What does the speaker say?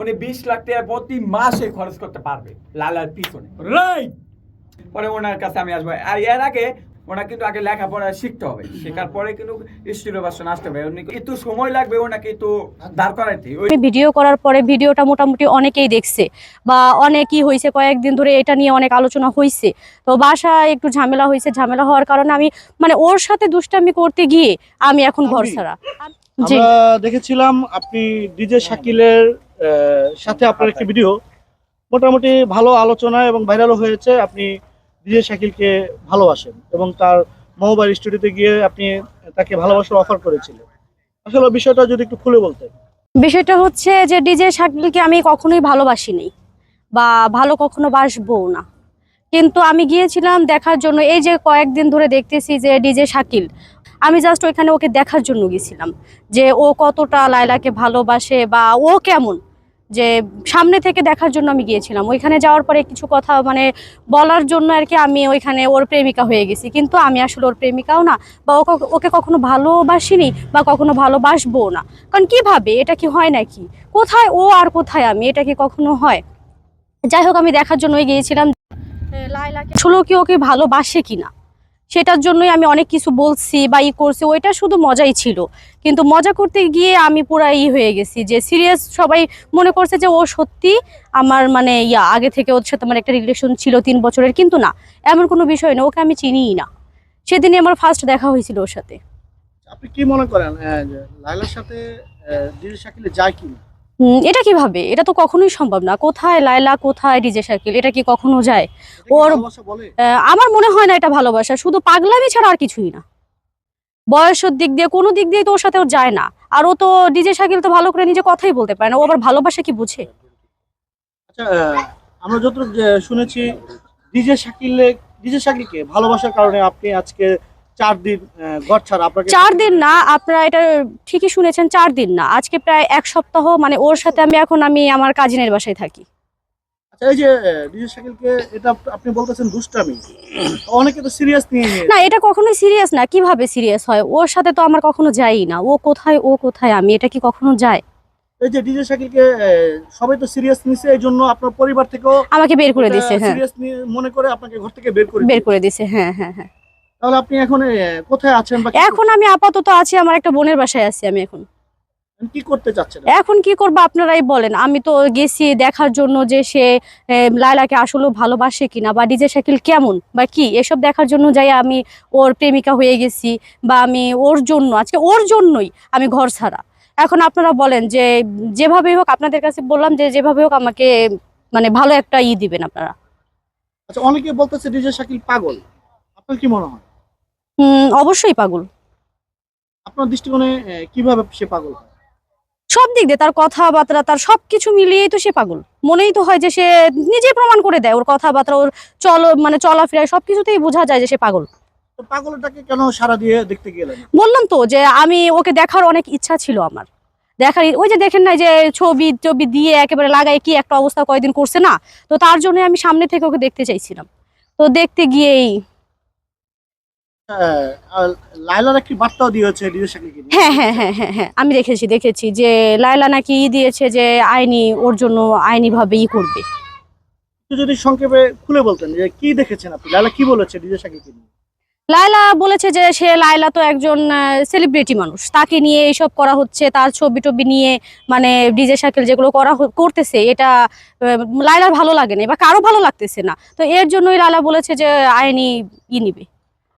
উনি বিশ লাখ টাকা প্রতি মাসে খরচ করতে পারবে লালার পিছনে। রাইট পরে ওনার কাছে আমি আসব। আর এর আগে ওনার কিন্তু আগে লেখাপড়া শিখতে হবে। শেখার পরে কিন্তু স্টুডিও ভার্সন আসতে হবে। উনি একটু সময় লাগবে ওনাকে একটু দাঁড় করাইতে ওই আমি ভিডিও করার পরে ভিডিওটা মোটামুটি অনেকেই দেখছে বা অনেকই হয়েছে। কয়েকদিন ধরে এটা নিয়ে অনেক আলোচনা হয়েছে। তো বাসায় একটু ঝামেলা হয়েছে। ঝামেলা হওয়ার কারণে আমি মানে ওর সাথে দুষ্টামি করতে গিয়ে আমি এখন ঘর ছাড়া। আমরা দেখেছিলাম আপনি ডিজে শাকিলের সাথে আপনার একটি ভিডিও মোটামুটি ভালো আলোচনা এবং ভাইরালও হয়েছে আপনি ডিজে শাকিলকে ভালোবাসেন এবং তার মোবাইল স্টুডিওতে গিয়ে আপনি তাকে ভালোবাসার অফার করেছিলেন। আসলে বিষয়টা যদি একটু খুলে বলতেন। বিষয়টা হচ্ছে যে ডিজে শাকিলকে আমি কখনোই ভালোবাসিনি বা ভালো কখনো বাসবো না। কিন্তু আমি গিয়েছিলাম দেখার জন্য এই যে কয়েকদিন ধরে দেখতেছি যে ডিজে শাকিল আমি জাস্ট ওইখানে ওকে দেখার জন্য গেছিলাম যে ও কতটা লায়লাকে ভালোবাসে বা ও কেমন। যে সামনে থেকে দেখার জন্য আমি গিয়েছিলাম। ওইখানে যাওয়ার পরে কিছু কথা মানে বলার জন্য আর কি আমি ওইখানে ওর প্রেমিকা হয়ে গেছি। কিন্তু আমি আসলে ওর প্রেমিকাও না বা ওকে কখনো ভালোবাসিনি বা কখনো ভালোবাসবো না। কারণ কীভাবে? এটা কি হয় নাকি? কোথায় ও আর কোথায় আমি? এটা কি কখনো হয়? যাই হোক, আমি দেখার জন্যই গিয়েছিলাম। লাইলাকে আসলে কি ওকে ভালোবাসে কিনা? সেটার জন্যই আমি অনেক কিছু বলছি বা ই করছি, ওইটা শুধু মজাই ছিল। কিন্তু মজা করতে গিয়ে আমি পুরা ই হয়ে গেছি যে সিরিয়াস সবাই মনে করছে যে ও সত্যি আমার মানে ইয়া, আগে থেকে ওর সাথে আমার একটা রিলেশন ছিল তিন বছরের, কিন্তু না, এমন কোনো বিষয় না, ওকে আমি চিনিই না। সেদিনই আমার ফার্স্ট দেখা হয়েছিল ওর সাথে। আপনি কি মনে করেন লাইলার সাথে যায় কি না? এটা কীভাবে? এটা তো কখনোই সম্ভব না। কোথায় লায়লা কোথায় ডিজে শাকিল এটা কি কখনো যায়? ওর- আমার মনে হয় না এটা ভালোবাসা। শুধু পাগলামি ছাড়া আর কিছুই না। বয়সের দিক দিয়ে কোনো দিক দিয়ে তো ওর সাথে ও যায় না। আর ও তো ডিজে শাকিল তো ভালো করে নিজে কথাই বলতে পারে না। ও আবার ভালোবাসা কি বুঝে? আচ্ছা আমরা যতটুকু শুনেছি ডিজে শাকিলে ডিজে শাকিলকে ভালোবাসার কারণে আপনি আজকে চার দিন ঘর ছাড়া আপনাকে চার দিন না আপনারা এটা ঠিকই শুনেছেন চার দিন না। আজকে প্রায় এক সপ্তাহ মানে ওর সাথে আমি এখন আমি আমার কাজিনের বাসায় থাকি। আচ্ছা এই যে ডিজে শাকিলকে এটা আপনি বলতেছেন দুষ্টামি। অনেকে তো সিরিয়াস নিয়ে নিয়ে না এটা কখনোই সিরিয়াস না। কীভাবে সিরিয়াস হয়? ওর সাথে তো আমার কখনো যাই না। ও কোথায় ও কোথায় আমি এটা কি কখনো যায় এই যে ডিজে শাকিলকে সবাই তো সিরিয়াস নিছে এই জন্য আপনার পরিবার থেকেও আমাকে বের করে দিছে হ্যাঁ। সিরিয়াস মনে করে আপনাকে ঘর থেকে বের করে বের করে দিছে হ্যাঁ হ্যাঁ হ্যাঁ। তাহলে আপনি এখন কোথায় আছেন এখন আমি আপাতত আছি আমার একটা বোনের বাসায় আছি আমি এখন। কি করতে চাচ্ছেন? এখন কি করব আপনারাই বলেন। আমি তো গেছি দেখার জন্য যে সে লায়লাকে আসলে ভালোবাসে কিনা বা ডিজে শাকিল কেমন বা কি এসব দেখার জন্য যাই আমি ওর প্রেমিকা হয়ে গেছি বা আমি ওর জন্য আজকে ওর জন্যই আমি ঘর ছাড়া। এখন আপনারা বলেন যে যেভাবে হোক আপনাদের কাছে বললাম যে যেভাবে হোক আমাকে মানে ভালো একটা ই দিবেন আপনারা। আচ্ছা অনেকে বলতেছে ডিজে শাকিল পাগল। আপনার কি মনে হয়? অবশ্যই পাগল। আপনার দৃষ্টিকোণে কীভাবে সে পাগল সব দিক দিয়ে তার কথাবার্তা তার সবকিছু মিলিয়েই তো সে পাগল। মনেই তো হয় যে সে নিজে প্রমাণ করে দেয় ওর কথাবার্তা ওর চল মানে চলাফেরা সবকিছুতেই বোঝা যায় যে সে পাগল। তো পাগলটাকে কেন সারা দিয়ে দেখতে গেলেন? বললাম তো যে আমি ওকে দেখার অনেক ইচ্ছা ছিল আমার। দেখার ওই যে দেখেন না যে ছবি টবি দিয়ে একেবারে লাগাই কি একটা অবস্থা কয়দিন করছে না? তো তার জন্য আমি সামনে থেকে ওকে দেখতে চাইছিলাম। তো দেখতে গিয়েই বার্তাও দিয়েছে নিয়ে। হ্যাঁ হ্যাঁ হ্যাঁ হ্যাঁ হ্যাঁ আমি দেখেছি দেখেছি যে লায়লা নাকি ই দিয়েছে যে আইনি ওর জন্য আইনি ভাবে ই করবে। যদি সংক্ষেপে খুলে বলতেন যে কি দেখেছেন আপনি? লায়লা কি বলেছে ডিজে শাকিলকে নিয়ে লায়লা বলেছে যে সে লায়লা তো একজন সেলিব্রিটি মানুষ। তাকে নিয়ে এইসব করা হচ্ছে তার ছবি টবি নিয়ে মানে ডিজে শাকিল যেগুলো করা করতেছে এটা লায়লার ভালো লাগে না বা কারও ভালো লাগতেছে না। তো এর জন্যই লায়লা বলেছে যে আইনি ই নিবে।